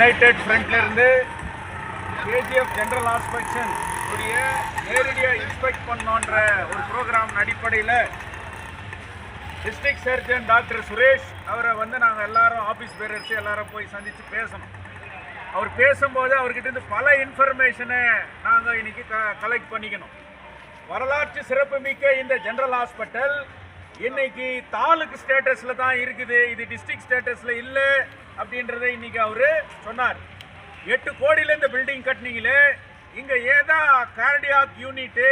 United ஃப்ரண்ட்லேருந்து KGF general உடைய நேரடியாக inspect பண்ணோன்ற ஒரு ப்ரோக்ராம் அடிப்படையில் டிஸ்ட்ரிக்ட் சர்ஜன் டாக்டர் சுரேஷ் அவரை வந்து நாங்கள் எல்லாரும் ஆஃபீஸ் பேரர்ஸ் எல்லாரும் போய் சந்தித்து பேசணும். அவர் பேசும்போது அவர்கிட்டருந்து பல இன்ஃபர்மேஷனை நாங்கள் இன்றைக்கி க கலெக்ட் பண்ணிக்கணும். வரலாற்று சிறப்புமிக்க இந்த ஜென்ரல் ஹாஸ்பிட்டல் இன்னைக்கு தாலுக்கு ஸ்டேட்டஸ்ல தான் இருக்குது. இது டிஸ்ட்ரிக்ட் ஸ்டேட்டஸ்ல இல்லை அப்படின்றத இன்னைக்கு அவரு சொன்னார். எட்டு கோடியில இந்த பில்டிங் கட்டினீங்களே இங்க ஏதா கார்டியாக் யூனிட்டு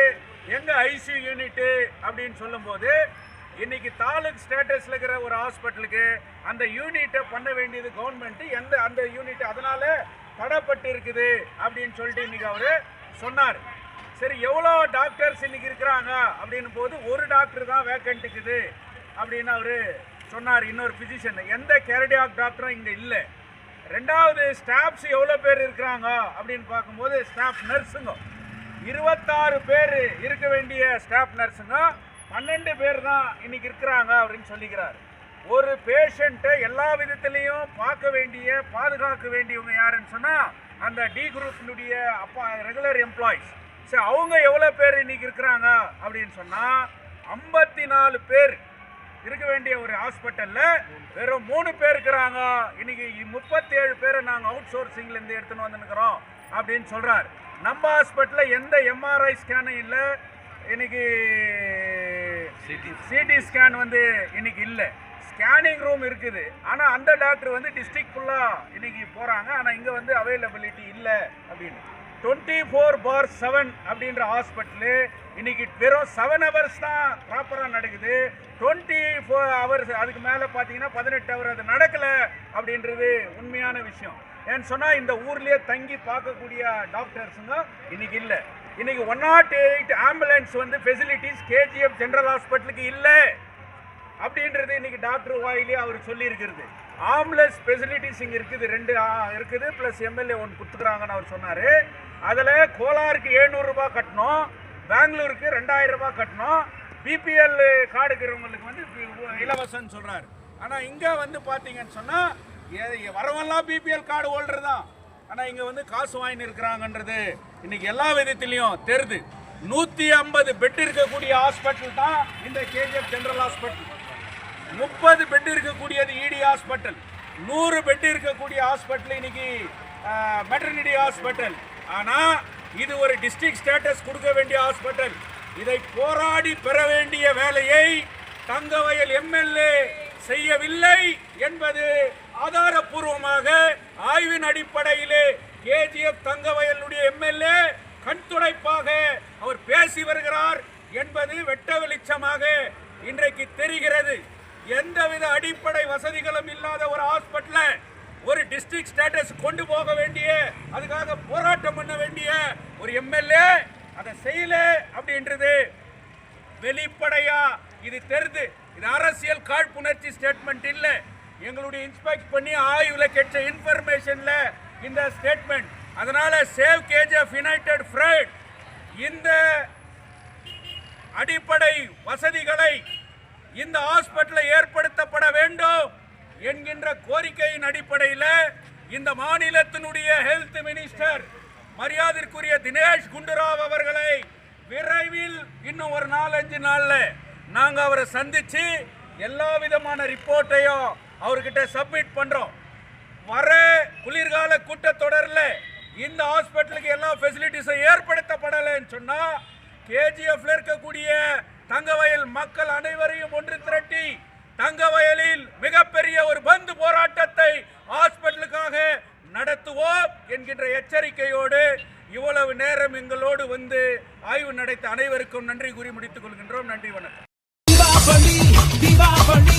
எங்க ஐசியூ யூனிட்டு அப்படின்னு சொல்லும்போது இன்னைக்கு தாலுக் ஸ்டேட்டஸ்ல இருக்கிற ஒரு ஹாஸ்பிட்டலுக்கு அந்த யூனிட்டை பண்ண வேண்டியது கவர்மெண்ட் எந்த அந்த யூனிட் அதனால தடப்பட்டு இருக்குது அப்படின்னு சொல்லிட்டு இன்னைக்கு அவரு சொன்னார். சரி எவ்வளோ டாக்டர்ஸ் இன்னைக்கு இருக்கிறாங்க? அப்படின்னும் போது ஒரு டாக்டர் தான் வேக்கண்ட் இருக்குது. அப்படின்னு அவர் சொன்னார் இன்னொரு பிசிஷியன் எந்த கேரடியாக் டாக்டரும் இங்கே இல்லை. ரெண்டாவது ஸ்டாஃப்ஸ் எவ்வளோ பேர் இருக்கிறாங்க? அப்படின்னு பார்க்கும்போது ஸ்டாஃப் நர்ஸுங்க இருபத்தாறு பேர் இருக்க வேண்டிய ஸ்டாஃப் நர்ஸுங்க பன்னெண்டு பேர் தான் இன்னைக்கு இருக்கிறாங்க அப்படின்னு சொல்லிக்கிறார். ஒரு பேஷண்ட்டை எல்லா விதத்துலேயும் பார்க்க வேண்டிய பாதுகாக்க வேண்டியவங்க யாருன்னு சொன்னால் அந்த டி குரூப்பினுடைய அப்பா ரெகுலர் எம்ப்ளாயிஸ் சரி அவங்க எவ்வளோ பேர் இன்னைக்கு இருக்கிறாங்க அப்படின்னு சொன்னால் ஐம்பத்தி நாலு பேர் இருக்க வேண்டிய ஒரு ஹாஸ்பிட்டலில் வெறும் மூணு பேர் இருக்கிறாங்க. இன்னைக்கு முப்பத்தி ஏழு பேரை நாங்கள் அவுட் சோர்சிங்லேருந்து எடுத்துன்னு வந்துருக்கிறோம் அப்படின்னு சொல்கிறார் நம்ம ஹாஸ்பிட்டலில் எந்த எம்ஆர்ஐ ஸ்கேனும் இல்லை. இன்னைக்கு சிடி ஸ்கேன் வந்து இன்னைக்கு இல்லை. ஸ்கேனிங் ரூம் இருக்குது. ஆனால் அந்த டாக்டர் வந்து டிஸ்ட்ரிக்ட் ஃபுல்லாக இன்னைக்கு போகிறாங்க ஆனால் இங்கே வந்து அவைலபிலிட்டி இல்லை அப்படின்னு. டுவெண்ட்டி ஃபோர் பார் செவன் அப்படின்ற ஹாஸ்பிட்டலு இன்னைக்கு வெறும் செவன் ஹவர்ஸ் தான் ப்ராப்பராக நடக்குது. டுவெண்ட்டி ஃபோர் ஹவர்ஸ் அதுக்கு மேலே பார்த்தீங்கன்னா பதினெட்டு ஹவர் அது நடக்கலை அப்படின்றது உண்மையான விஷயம். ஏன்னு சொன்னால் இந்த ஊர்லேயே தங்கி பார்க்கக்கூடிய டாக்டர்ஸுங்க இன்னைக்கு இல்லை. இன்றைக்கி ஒன் நாட் எயிட் ஆம்புலன்ஸ் வந்து ஃபெசிலிட்டிஸ் கேஜிஎஃப் ஜென்ரல் ஹாஸ்பிட்டலுக்கு இல்லை. அப்படின்றது இன்னைக்கு டாக்டர் வாயிலே அவர் சொல்லியிருக்கிறது. ஆம்புலன்ஸ் ஃபெசிலிட்டிஸ் இங்கே இருக்குது ரெண்டு இருக்குது ப்ளஸ் எம்எல்ஏ ஒன்று கொடுத்துக்கிறாங்கன்னு அவர் சொன்னார். அதில் கோலாருக்கு ஏழ்நூறுரூபா கட்டணும் பெங்களூருக்கு ரெண்டாயிரம் கட்டணும் பிபிஎல் கார்டு இருக்கிறவங்களுக்கு வந்து இலவசம்னு சொல்கிறார் ஆனால் இங்கே வந்து பார்த்தீங்கன்னு சொன்னால் வரவெல்லாம் பிபிஎல் கார்டு ஹோல்டர் தான் ஆனால் இங்கே வந்து காசு வாங்கின்னு இருக்கிறாங்கன்றது இன்றைக்கி எல்லா விதத்துலேயும் தெரிது. நூற்றி ஐம்பது பெட் இருக்கக்கூடிய ஹாஸ்பிட்டல் தான் இந்த கேஜிஎஃப் ஜென்ரல் ஹாஸ்பிட்டல் முப்பது பெட் இருக்கக்கூடியது இடி ஹாஸ்பிட்டல் நூறு பெட் இருக்கக்கூடிய ஹாஸ்பிட்டல் இன்னைக்கு மெட்டர்னிட்டி ஹாஸ்பிட்டல் ஆனால் இது ஒரு டிஸ்ட்ரிக்ட் ஸ்டேட்டஸ் கொடுக்க வேண்டிய ஹாஸ்பிட்டல் இதை போராடி பெற வேண்டிய வேலையை தங்கவயல் எம்எல்ஏ செய்யவில்லை என்பது ஆதாரப்பூர்வமாக ஆய்வின் அடிப்படையிலே கேஜிஎஃப் தங்கவயலுடைய எம்எல்ஏ கண்துடைப்பாக அவர் பேசி வருகிறார் என்பது வெட்ட வெளிச்சமாக இன்றைக்கு தெரிகிறது. எந்தவித அடிப்படை வசதிகளும் இல்லாத ஒரு ஹாஸ்பிட்டல ஒரு டிஸ்ட்ரிக்ட் ஸ்டேட்டஸ் கொண்டு போக வேண்டிய அதுக்காக போராட்டம் பண்ண வேண்டிய ஒரு எம்எல்ஏ அதை செய்யல அப்படின்றது வெளிப்படையா இது தெரிது. இது அரசியல் காழ்ப்புணர்ச்சி ஸ்டேட்மெண்ட் இல்லை. எங்களுடைய இன்ஸ்பெக்ட் பண்ணி ஆய்வில் கிடைச்ச இன்ஃபர்மேஷனில் இந்த ஸ்டேட்மெண்ட் அதனால சேவ் ஆஃப் யுனைடெட் ஃப்ரண்ட் இந்த அடிப்படை வசதிகளை இந்த ஹாஸ்பிட்டலை ஏற்படுத்தப்பட வேண்டும் என்கின்ற கோரிக்கையின் அடிப்படையில் இந்த மாநிலத்தினுடைய ஹெல்த் மினிஸ்டர் மரியாதைக்குரிய தினேஷ் குண்டுராவ் அவர்களை விரைவில் இன்னும் ஒரு நாலஞ்சு நாளில் நாங்கள் அவரை சந்தித்து எல்லா விதமான ரிப்போர்ட்டையும் அவர்கிட்ட சப்மிட் பண்ணுறோம் வர குளிர்கால கூட்டத்தொடரில் இந்த ஹாஸ்பிட்டலுக்கு எல்லா ஃபெசிலிட்டிஸும் ஏற்படுத்தப்படலைன்னு சொன்னால் கேஜிஎஃப்ல இருக்கக்கூடிய தங்கவயல் மக்கள் அனைவரையும் ஒன்று திரட்டி தங்கவயலில் மிகப்பெரிய ஒரு பந்து போராட்டத்தை ஹாஸ்பிட்டலுக்காக நடத்துவோம் என்கின்ற எச்சரிக்கையோடு இவ்வளவு நேரம் எங்களோடு வந்து ஆய்வு நடத்த அனைவருக்கும் நன்றி கூறி முடித்துக் கொள்கின்றோம். நன்றி வணக்கம். தீபாவளி